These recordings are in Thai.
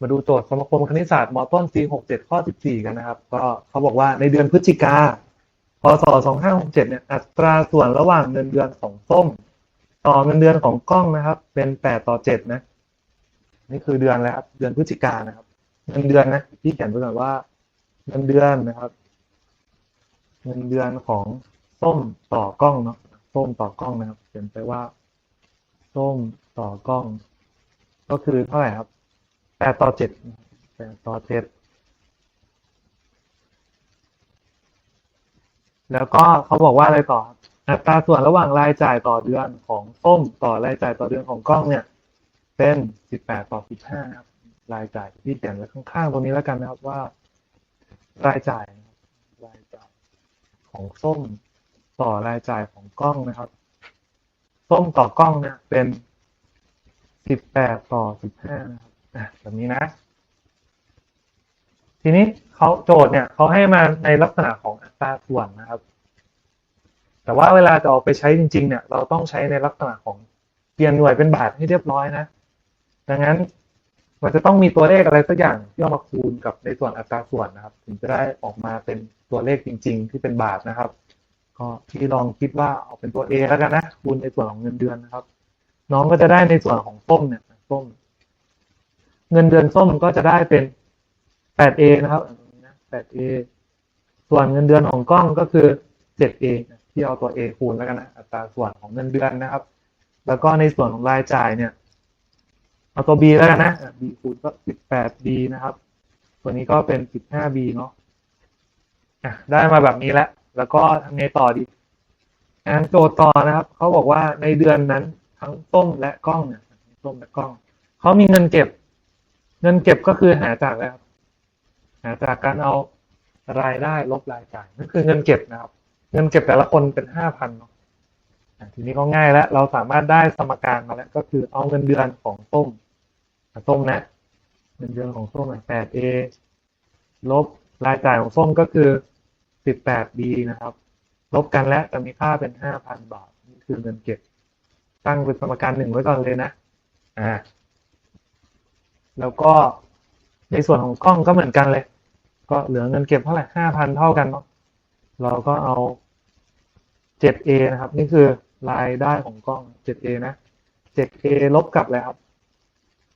มาดูโจทย์สมาคมคณิตศาสตร์มต้น C67 ข้อ 14 กันนะครับ ก็เขาบอกว่าในเดือนพฤศจิกา พศ 2567 เนี่ย อัตราส่วนระหว่างเงินเดือนของส้ม ต่อเงินเดือนของกล้องนะครับ เป็น 8 ต่อ 7 นะ นี่คือเดือนแล้วครับเดือนพฤศจิกานะครับ เงินเดือนนะ พี่เขียนไว้ก่อนว่า เงินเดือนนะครับ เงินเดือนของส้มต่อกล้องเนาะ ส้มต่อกล้องนะครับ เขียนไปว่า ส้มต่อกล้อง ก็คือเท่าไหร่ครับ แปดต่อเจ็ดแปดต่อเจ็ดแล้วก็เขาบอกว่าอะไรต่อครับอัตราส่วนระหว่างรายจ่ายต่อเดือนของส้มต่อรายจ่ายต่อเดือนของกล้องเนี่ย เป็นสิบแปดต่อสิบห้าครับรายจ่ายที่เขียนไว้ข้างๆตรงนี้แล้วกันนะครับว่า รายจ่ายนะครับรายจ่ายของส้มต่อรายจ่ายของกล้องนะครับ ส้มต่อกล้องเนี่ยเป็นสิบแปดต่อสิบห้านะครับอะ แบบนี้นะ ทีนี้เขาโจทย์เนี่ยเขาให้มาในลักษณะของอัตราส่วนนะครับ แต่ว่าเวลาจะเอาไปใช้จริง ๆ เนี่ย เราต้องใช้ในลักษณะของเปลี่ยนหน่วยเป็นบาทให้เรียบร้อยนะ ดังนั้นมันจะต้องมีตัวเลขอะไรสักอย่างที่เอามาคูณกับในส่วนอัตราส่วนนะครับ ถึงจะได้ออกมาเป็นตัวเลขจริง ๆ ที่เป็นบาทนะครับ ก็พี่ลองคิดว่าเอาเป็นตัว A แล้วกันนะคูณในส่วนของเงินเดือนนะครับ น้องก็จะได้ในส่วนของส้มเนี่ยส้ม เงินเดือนส้มก็จะได้เป็น 8A นะครับ 8A ส่วนเงินเดือนของกล้องก็คือ 7A ที่เอาตัว A คูณแล้วกันนะอัตราส่วนของเงินเดือนนะครับ แล้วก็ในส่วนของรายจ่ายเนี่ย เอาตัว B แล้วกันนะ B คูณก็ 18B นะครับ ตัวนี้ก็เป็น 15B เนาะได้มาแบบนี้แล้วแล้วก็ทำไงต่อดีงานโจทย์ต่อนะครับ เขาบอกว่าในเดือนนั้นทั้งส้มและกล้องเนี่ยส้มและกล้อง เขามีเงินเก็บ เงินเก็บก็คือหาจากอะไรครับหาจากการเอารายได้ลบรายจ่ายนั่นคือเงินเก็บนะครับ เงินเก็บแต่ละคนเป็นห้าพันเนาะทีนี้ก็ง่ายแล้ว เราสามารถได้สมการมาแล้วก็คือเอาเงินเดือนของส้มอะส้มนะเงินเดือนของส้มแปดเอลบรายจ่ายของส้มก็คือสิบแปดบีนะครับ ลบกันแล้วจะมีค่าเป็นห้าพันบาทนี่คือเงินเก็บ ตั้งเป็นสมการหนึ่งไว้ก่อนเลยนะ อ่า แล้วก็ในส่วนของกล้องก็เหมือนกันเลย ก็เหลือเงินเก็บเท่าไหร่ห้าพันเท่ากันเนาะเราก็เอา 7A นะครับ นี่คือรายได้ของกล้อง 7A นะ 7A ลบกับอะไรครับ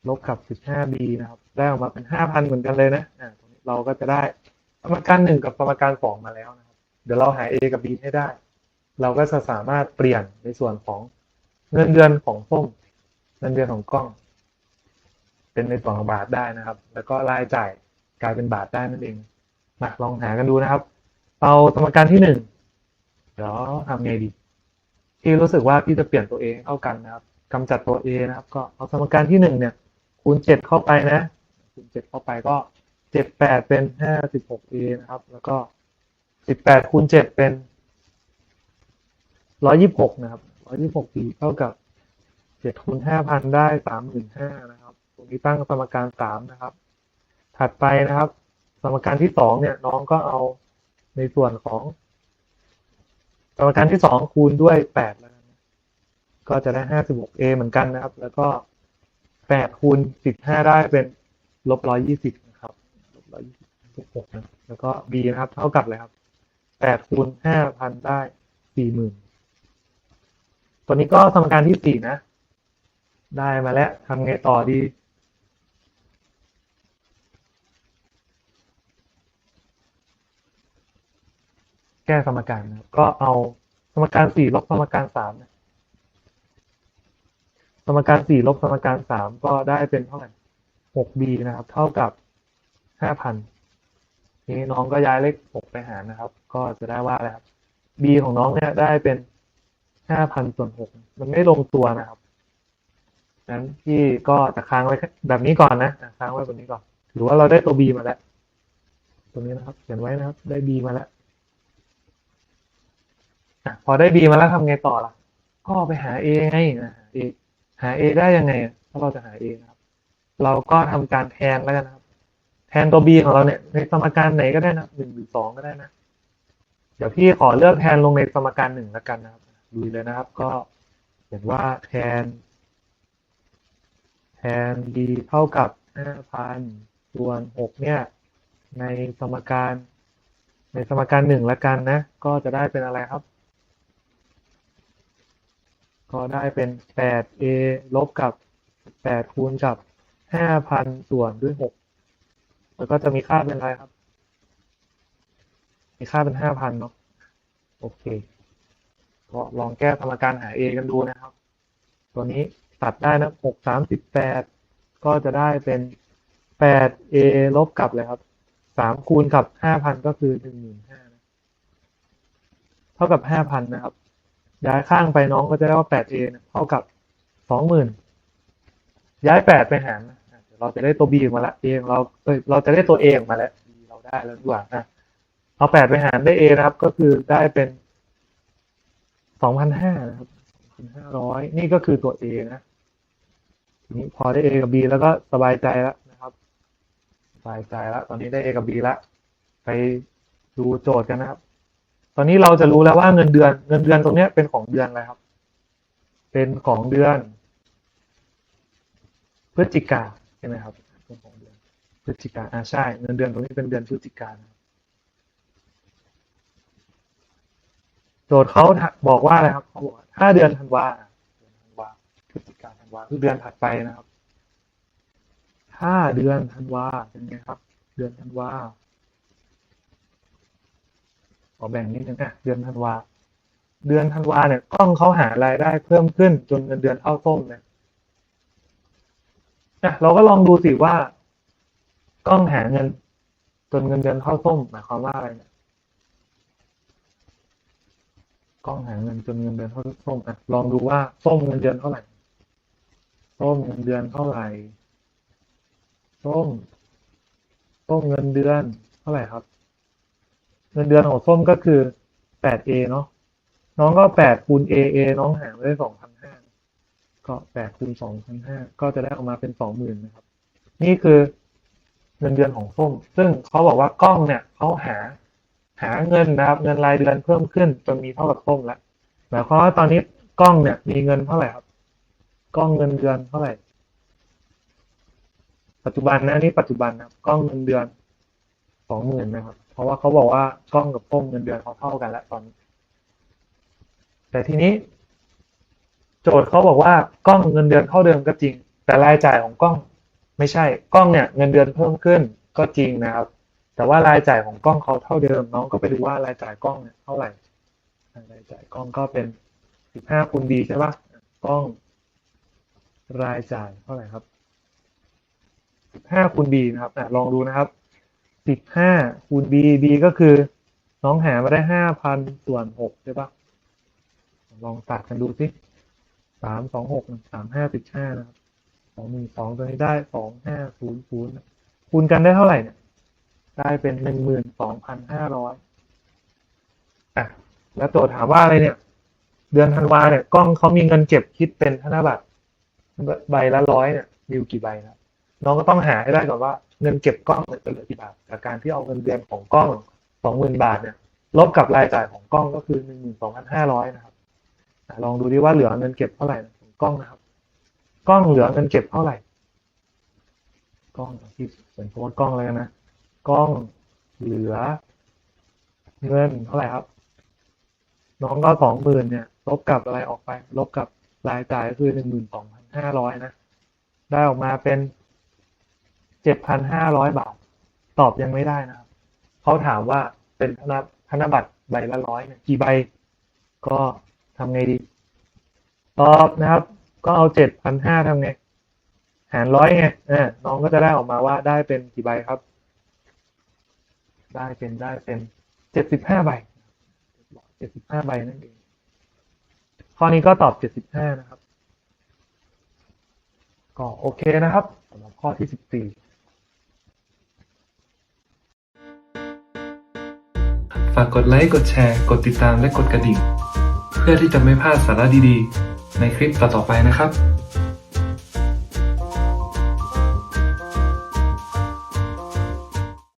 ลบกับ 15B นะครับ ได้ออกมาเป็น 5,000 เหมือนกันเลยนะอ่าตรงนี้เราก็จะได้สมการหนึ่งกับสมการสองมาแล้วนะครับ เดี๋ยวเราหา A กับ B ให้ได้ เราก็จะสามารถเปลี่ยนในส่วนของเงินเดือนของส้มเงินเดือนของกล้อง เป็นในส่วนของบาทได้นะครับ แล้วก็รายจ่ายกลายเป็นบาทได้นั่นเองมาลองหากันดูนะครับ เอาสมการที่หนึ่งเดี๋ยวทำไงดีพี่รู้สึกว่าพี่จะเปลี่ยนตัวเองเข้ากันนะครับกำจัดตัว A นะครับ ก็เอาสมการที่หนึ่งเนี่ย คูณเจ็ดเข้าไปนะคูณเจ็ดเข้าไปก็เจ็ดแปดเป็นห้าสิบหก A นะครับ แล้วก็สิบแปดคูณเจ็ดเป็นร้อยยี่สิบหกนะครับร้อยยี่สิบหก B เท่ากับเจ็ดคูณห้าพันได้สามหมื่นห้านะ ตรงนี้ตั้งสมการสามนะครับ ถัดไปนะครับ สมการที่สองเนี่ยน้องก็เอาในส่วนของ สมการที่สองคูณด้วยแปดแล้วก็จะได้ห้าสิบหก A เหมือนกันนะครับ แล้วก็แปดคูณสิบห้าได้เป็นลบร้อยยี่สิบนะครับลบร้อยยี่สิบหกนะแล้วก็ B นะครับ เท่ากับอะไรครับแปดคูณห้าพันได้สี่หมื่นตัวนี้ก็สมการที่สี่นะ ได้มาแล้วทำไงต่อดี ก้สมการนะครับก็เอาสมการสี่ลบสมการสามสมการสี่ลบสมการสามก็ได้เป็นเท่าไหร่หก b นะครับ เท่ากับห้าพันทีนี้น้องก็ย้ายเลขหกไปหารนะครับ ก็จะได้ว่าอะไรครับ b ของน้องเนี่ยได้เป็นห้าพันส่วนหกมันไม่ลงตัวนะครับนั้นพี่ก็จะค้างไว้แบบนี้ก่อนนะค้างไว้แบบนี้ก่อนถือว่าเราได้ตัว b มาแล้วตัวนี้นะครับ เขียนไว้นะครับ ได้ b มาแล้ว อะพอได้ B มาแล้วทำไงต่อล่ะ ก็ไปหา A ไงนะหา A หา A ได้ยังไง ถ้าเราจะหา A นะครับ เราก็ทำการแทนแล้วกันนะครับ แทนตัว B ของเราเนี่ยในสมการไหนก็ได้นะหนึ่งหรือสองก็ได้นะ เดี๋ยวพี่ขอเลือกแทนลงในสมการหนึ่งแล้วกันนะครับดูเลยนะครับ ก็เขียนว่าแทน แทน B เท่ากับห้าพันส่วนหกเนี่ย ในสมการ ในสมการหนึ่งละกันนะ ก็จะได้เป็นอะไรครับ ก็ได้เป็นแปด a ลบกับแปดคูณกับห้าพันส่วนด้วยหกแล้วก็จะมีค่าเป็นอะไรครับ มีค่าเป็นห้าพันเนาะ โอเค ก็ลองแก้สมการหา a กันดูนะครับ ตัวนี้ตัดได้นะหกสามสิบแปดก็จะได้เป็นแปด a ลบกับเลยครับสามคูณกับห้าพันก็คือหนึ่งหมื่นห้าเท่ากับห้าพันนะครับ ย้ายข้างไปน้องก็จะได้ว่าแปด a เท่ากับสองหมื่นย้ายแปดไปหารนะเดี๋ยวเราจะได้ตัว b มาละ a ของเราเอ้ยเราจะได้ตัว a ออกมาแล้ว b เราได้แล้วดีกว่านะเอาแปดไปหารได้ a นะครับ ก็คือได้เป็นสองพันห้านะครับสองพันห้าร้อยนี่ก็คือตัว a นะทีนี้พอได้ a กับ b แล้วก็สบายใจแล้วนะครับสบายใจแล้วตอนนี้ได้ A กับ B แล้วไปดูโจทย์กันนะครับ ตอนนี้เราจะรู้แล้วว่าเงินเดือน เงินเดือนตรงนี้เป็นของเดือนอะไรครับ เป็นของเดือน พฤศจิกาใช่ไหมครับเป็นของเดือนพฤศจิกาอ่าใช่ เงินเดือนตรงนี้เป็นเดือนพฤศจิกาโจทย์เขาบอกว่าอะไรครับเขาบอกถ้าเดือนธันวาเดือนธันวาพฤศจิกาธันวาคือเดือนถัดไปนะครับถ้าเดือนธันวาเป็นไงครับ เดือนธันวา ขอแบ่งนิดนึงนะเดือนธันวา เดือนธันวาเนี่ยกล้องเขาหารายได้เพิ่มขึ้นจนเงินเดือนเท่าส้มเลยนะเราก็ลองดูสิว่ากล้องหาเงิน จนเงินเดือนเท่าส้มหมายความว่าอะไรเนี่ยกล้องหาเงินจนเงินเดือนเท่าส้มอะลองดูว่าส้มเงินเดือนเท่าไหร่ส้มเงินเดือนเท่าไหร่ส้มส้มเงินเดือนเท่าไหร่ครับ เงินเดือนของส้มก็คือ 8A เนาะน้องก็8คูณ AA น้องหารได้2,500ก็8คูณ2,500ก็จะได้ออกมาเป็น20,000นะครับ นี่คือเงินเดือนของส้ม ซึ่งเขาบอกว่ากล้องเนี่ยเขาหาหาเงินนะครับ เงินรายเดือนเพิ่มขึ้นจนมีเท่ากับส้มแล้วหมายความว่าตอนนี้กล้องเนี่ยมีเงินเท่าไหร่ครับ กล้องเงินเดือนเท่าไหร่ ปัจจุบันนะนนี้ปัจจุบันนะกล้องเงินเดือนสองหมื่นนะครับ ราะว่าเขาบอกว่ากล้องกับส้มเงินเดือนเขาเท่ากันแล้วตอนแต่ทีนี้ โจทย์เขาบอกว่ากล้องเงินเดือนเท่าเดิมก็จริง แต่รายจ่ายของกล้องไม่ใช่กล้องเนี่ยเงินเดือนเพิ่มขึ้นก็จริงนะครับ แต่ว่ารายจ่ายของกล้องเขาเท่าเดิมน้องก็ไปดูว่ารายจ่ายกล้องเนี่ยเท่าไหร่รายจ่ายกล้องก็เป็นสิบห้าคูณดีใช่ปะกล้อง รายจ่ายเท่าไหร่ครับสิบห้าคูณ b นะครับลองดูนะครับ สิบห้าคูณ b b ก็คือ น้องหามาได้ห้าพันส่วนหกใช่ปะลองตัดกันดูสิสามสองหกสามห้าสิบห้านะครับสองหนึ่งสองตัวนี้ได้สองห้าศูนย์ศูนย์คูณกันได้เท่าไหร่เนี่ยได้เป็นหนึ่งหมื่นสองพันห้าร้อยอะแล้วโจทย์ถามว่าอะไรเนี่ย เดือนธันวาเนี่ยกล้องเขามีเงินเก็บคิดเป็นธนบัตรใบละร้อยเนี่ยมีอยู่กี่ใบนะน้องก็ต้องหาให้ได้ก่อนว่า เงินเก็บกล้องเนี่ยเป็นเหลือกี่บาทจากการที่เอาเงินเดือนของกล้องสองหมื่นบาทเนี่ยลบกับรายจ่ายของกล้องก็คือหนึ่งหมื่นสองพันห้าร้อยนะครับลองดูดิว่าเหลือเงินเก็บเท่าไหร่ของกล้องนะครับ กล้องเหลือเงินเก็บเท่าไหร่ กล้องที่เป็นโพสกล้องเลยนะกล้องเหลือ เงินเท่าไหร่ครับ น้องก็สองหมื่นเนี่ย ลบกับอะไรออกไป ลบกับรายจ่ายก็คือหนึ่งหมื่นสองพันห้าร้อยนะ ได้ออกมาเป็น เจ็ดพันห้าร้อยบาท ตอบยังไม่ได้นะครับเขาถามว่าเป็นธนธนบัตรใบละร้อยเนี่ยกี่ใบ ก็ทำไงดี ตอบนะครับ ก็เอาเจ็ดพันห้าทำไง หารร้อยไงเออน้องก็จะได้ออกมาว่าได้เป็นกี่ใบครับ ได้เป็นได้เป็นเจ็ดสิบห้าใบเจ็ดสิบห้าใบนั่นเองข้อนี้ก็ตอบเจ็ดสิบห้านะครับ ก็โอเคนะครับสำหรับข้อที่สิบสี่ากกดไลค์ กดแชร์ กดติดตามและกดกระดิ่ง เพื่อที่จะไม่พลาดสาระดีๆ ในคลิปต่อๆไปนะครับ